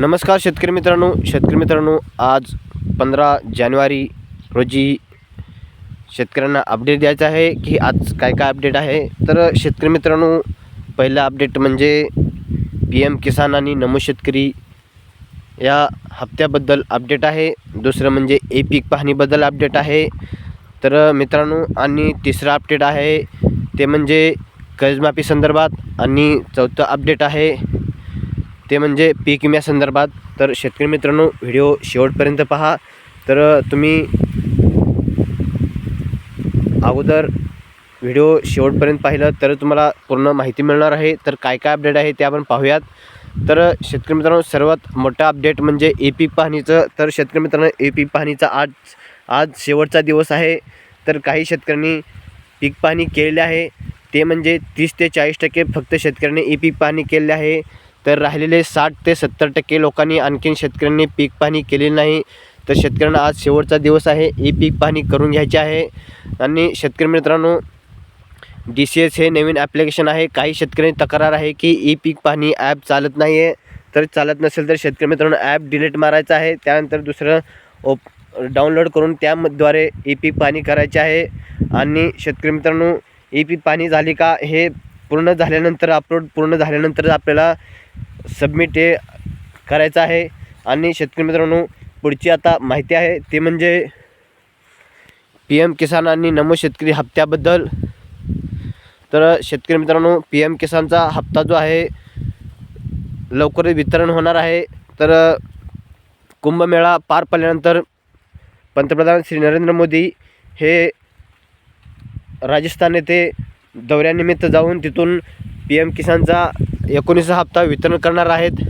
नमस्कार शेतकरी मित्रांनो शेतकरी मित्रांनो आज पंधरा जानेवारी रोजी शेतकऱ्यांना अपडेट द्यायचं आहे की आज काय काय अपडेट आहे. तर शेतकरी मित्रांनो पहिलं अपडेट म्हणजे पी एम किसान आणि नमो शेतकरी या हप्त्याबद्दल अपडेट आहे. दुसरं म्हणजे ए पीक पाहणीबद्दल अपडेट आहे. तर मित्रांनो आणि तिसरं अपडेट आहे ते म्हणजे कर्जमाफी संदर्भात आणि चौथं अपडेट आहे. ते म्हणजे पीक विम्यासंदर्भात तर शेतकरी मित्रांनो व्हिडिओ शेवटपर्यंत पहा. तर तुम्ही अगोदर व्हिडिओ शेवटपर्यंत पाहिलं तर तुम्हाला पूर्ण माहिती मिळणार आहे. तर काय काय अपडेट आहे ते आपण पाहूयात. तर शेतकरी मित्रांनो सर्वात मोठा अपडेट म्हणजे ए पीक पाहणीचं. तर शेतकरी मित्रांनो ए पीक पाहणीचा आज आज शेवटचा दिवस आहे. तर काही शेतकऱ्यांनी पीक पाहणी केलेले आहे. ते म्हणजे तीस ते चाळीस टक्के फक्त शेतकऱ्यांनी ई पीक पाहणी केलेली आहे. तर राहिलेले साठ ते सत्तर टक्के लोकांनी आणखीन शेतकऱ्यांनी पीक पाहणी केलेली नाही. तर शेतकऱ्यांना आज शेवटचा दिवस आहे. ई पीक पाहणी करून घ्यायची आहे. आणि शेतकरी मित्रांनो डी सी एस हे नवीन ॲप्लिकेशन आहे. काही शेतकऱ्यांनी तक्रार आहे की ई पीक पाहणी ॲप चालत नाही आहे तर चालत नसेल तर शेतकरी मित्रांनो ॲप डिलीट मारायचं आहे. त्यानंतर दुसरं ओप डाउनलोड करून त्याद्वारे ई पीक पाहणी करायचे आहे. आणि शेतकरी मित्रांनो ई पीक पाहणी झाली का हे पूर्ण झाल्यानंतर अपलोड पूर्ण झाल्यानंतर आपल्याला सबमिट हे करायचं आहे. आणि शेतकरी मित्रांनो पुढची आता माहिती आहे ते म्हणजे पी एम किसान आणि नमो शेतकरी हप्त्याबद्दल. तर शेतकरी मित्रांनो पी एम किसानचा हप्ता जो आहे लवकरच वितरण होणार आहे. तर कुंभमेळा पार पडल्यानंतर पंतप्रधान श्री नरेंद्र मोदी हे राजस्थान येथे दौऱ्यानिमित्त जाऊन तिथून पी एम किसानचा एकोणीसचा हप्ता वितरण करणार आहेत.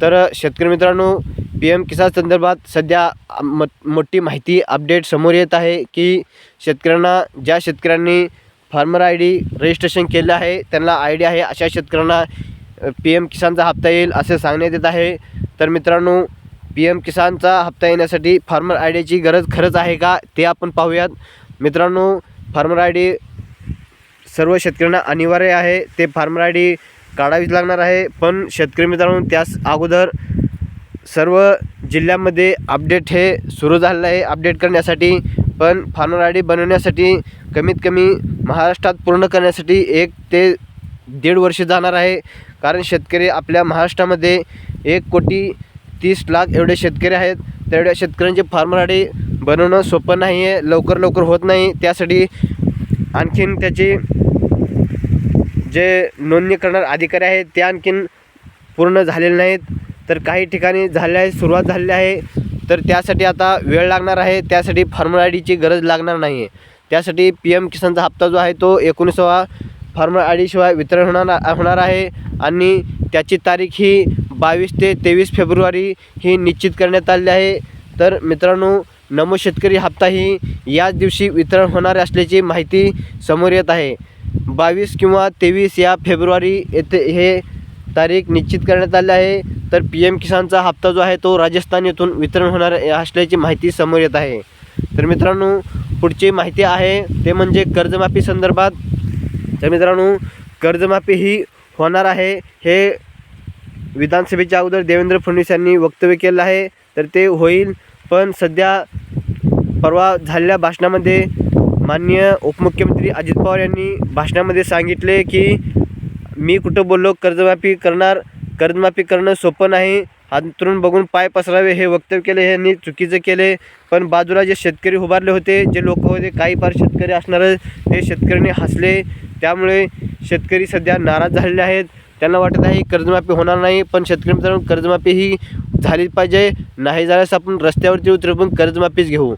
तर शेतकरी मित्रांनो पी एम किसान संदर्भात सध्या म मोठी माहिती अपडेट समोर येत आहे की शेतकऱ्यांना ज्या शेतकऱ्यांनी फार्मर आय डी रजिस्ट्रेशन केलं आहे त्यांना आय डी आहे अशा शेतकऱ्यांना पी एम किसानचा हप्ता येईल असे सांगण्यात येत आहे. तर मित्रांनो पी एम किसानचा हप्ता येण्यासाठी फार्मर आय डीची गरज खरंच आहे का ते आपण पाहूयात. मित्रांनो फार्मर आय डी सर्व शेतकऱ्यांना अनिवार्य आहे ते फार्मर आय डी काढावीच लागणार आहे. पण शेतकरी मित्रांनो त्यास अगोदर सर्व जिल्ह्यामध्ये अपडेट हे सुरू झालेलं आहे अपडेट करण्यासाठी. पण फार्मर आय डी बनवण्यासाठी कमीत कमी महाराष्ट्रात पूर्ण करण्यासाठी एक ते दीड वर्ष जाणार आहे. कारण शेतकरी आपल्या महाराष्ट्रामध्ये एक कोटी तीस लाख एवढे शेतकरी आहेत. तेवढ्या शेतकऱ्यांचे फार्मर आय डी बनवणं सोपं नाही आहे लवकर लवकर होत नाही. त्यासाठी आणखीन त्याची जे नोंदणी करणारे अधिकारी आहेत ते आणखीन पूर्ण झालेले नाहीत. तर काही ठिकाणी झाले आहे सुरुवात झालेली आहे. तर त्यासाठी आता वेळ लागणार आहे. त्यासाठी फार्मर आय डीची गरज लागणार नाही आहे त्यासाठी पी एम किसानचा हप्ता जो आहे तो एकोणीसावा फार्मर आय डीशिवाय वितरण होणार होणार आहे. आणि त्याची तारीख ही बावीस ते तेवीस फेब्रुवारी ही निश्चित करण्यात आली आहे. तर मित्रांनो नमो शेतकरी हप्ता ही याच दिवशी वितरण होणार असल्याची माहिती समोर येत आहे. बावीस किंवा तेवीस या फेब्रुवारी येथे हे तारीख निश्चित करण्यात आली आहे. तर पी एम किसानचा हप्ता जो आहे तो राजस्थान येथून वितरण होणार असल्याची माहिती समोर येत आहे. तर मित्रांनो पुढची माहिती आहे ते म्हणजे कर्जमाफी संदर्भात. तर मित्रांनो कर्जमाफी ही होणार आहे हे विधानसभेच्या अगोदर देवेंद्र फडणवीस यांनी वक्तव्य केलं आहे. तर ते होईल पण सध्या परवा झालेल्या भाषणामध्ये माननीय उपमुख्यमंत्री अजित पवार यांनी भाषणामध्ये सांगितले की मी कुठं बोललो कर्जमाफी करणार कर्जमाफी करणं सोपं नाही. अंतरून बघून पाय पसरावे हे वक्तव्य केले यांनी चुकीचं केले. पण बाजूला जे शेतकरी उभारले होते जे लोक होते काही फार शेतकरी असणारे ते शेतकऱ्यांनी हसले. त्यामुळे शेतकरी सध्या नाराज झालेले आहेत. त्यांना वाटत आहे कर्जमाफी होणार नाही पण शेतकरी मित्रांनो कर्जमाफी ही झालीच पाहिजे. नाही झाल्यास आपण रस्त्यावरती उतरू पण कर्जमाफीच घेऊ.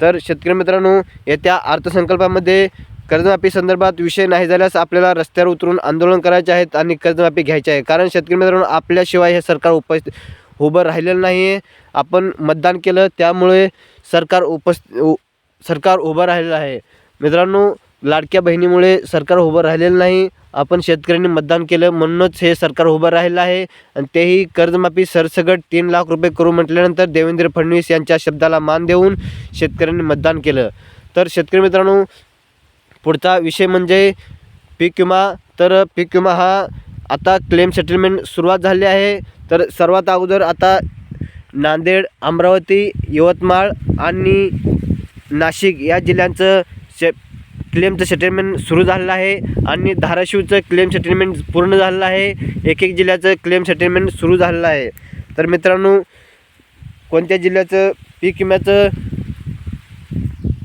तर शेतकरी मित्रांनो येत्या अर्थसंकल्पामध्ये कर्जमाफी संदर्भात विषय नाही झाल्यास आपल्याला रस्त्यावर उतरून आंदोलन करायचे आहेत आणि कर्जमाफी घ्यायची आहे. कारण शेतकरी मित्रांनो आपल्याशिवाय हे सरकार उपस्थित उभं राहिलेलं नाही आहे आपण मतदान केलं त्यामुळे सरकार उपस् उ सरकार उभं राहिलेलं आहे. मित्रांनो लाडक्या बहिणीमुळे सरकार उभं राहिलेलं नाही. आपण शेतकऱ्यांनी मतदान केलं म्हणूनच हे सरकार उभं राहिलं आहे. आणि तेही कर्जमाफी सरसगट तीन लाख रुपये करू म्हटल्यानंतर देवेंद्र फडणवीस यांच्या शब्दाला मान देऊन शेतकऱ्यांनी मतदान केलं. तर शेतकरी मित्रांनो पुढचा विषय म्हणजे पीक विमा. तर पीक विमा हा आता क्लेम सेटलमेंट सुरुवात झाली आहे. तर सर्वात अगोदर आता नांदेड अमरावती यवतमाळ आणि नाशिक या जिल्ह्यांचं शे क्लेमचं सेटलमेंट सुरू झालेलं आहे आणि धाराशिवचं क्लेम सेटलमेंट पूर्ण झालेलं आहे. एक एक जिल्ह्याचं क्लेम सेटलमेंट सुरू झालेलं आहे. तर मित्रांनो कोणत्या जिल्ह्याचं पीक विम्याचं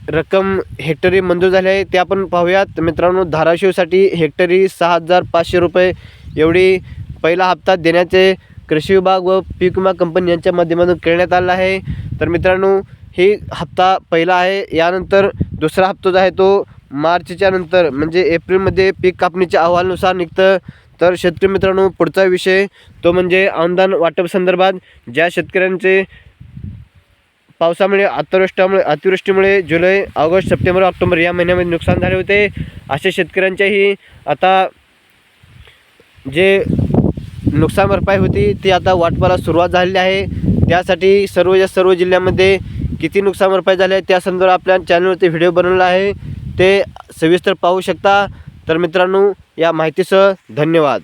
रक्कम हेक्टरी मंजूर झाली आहे ते आपण पाहूयात. मित्रांनो धाराशिवसाठी हेक्टरी सहा हजार पाचशे रुपये एवढी पहिला हप्ता देण्याचे कृषी विभाग व पीक विमा कंपनी यांच्या माध्यमातून करण्यात आला आहे. तर मित्रांनो ही हप्ता पहिला आहे. यानंतर दुसरा हप्ता जो आहे तो मार्चच्या नंतर म्हणजे एप्रिलमध्ये पीक कापणीच्या अहवालानुसार निघतं. तर शेतकरी मित्रांनो पुढचा विषय तो म्हणजे अनुदान वाटप संदर्भात ज्या शेतकऱ्यांचे पावसामुळे अतिवृष्टामुळे अतिवृष्टीमुळे जुलै ऑगस्ट सप्टेंबर ऑक्टोबर या महिन्यामध्ये नुकसान झाले होते. अशा शेतकऱ्यांच्याही आता जे नुकसान भरपाई होती ती आता वाटपाला सुरुवात झालेली आहे. त्यासाठी सर्व या सर्व जिल्ह्यामध्ये किती नुकसान भरपाई झाली आहे त्या संदर्भात आपल्या चॅनलवरती व्हिडिओ बनवला आहे. ते सविस्तर पाहू शकता. तर मित्रांनो या माहितीसह धन्यवाद.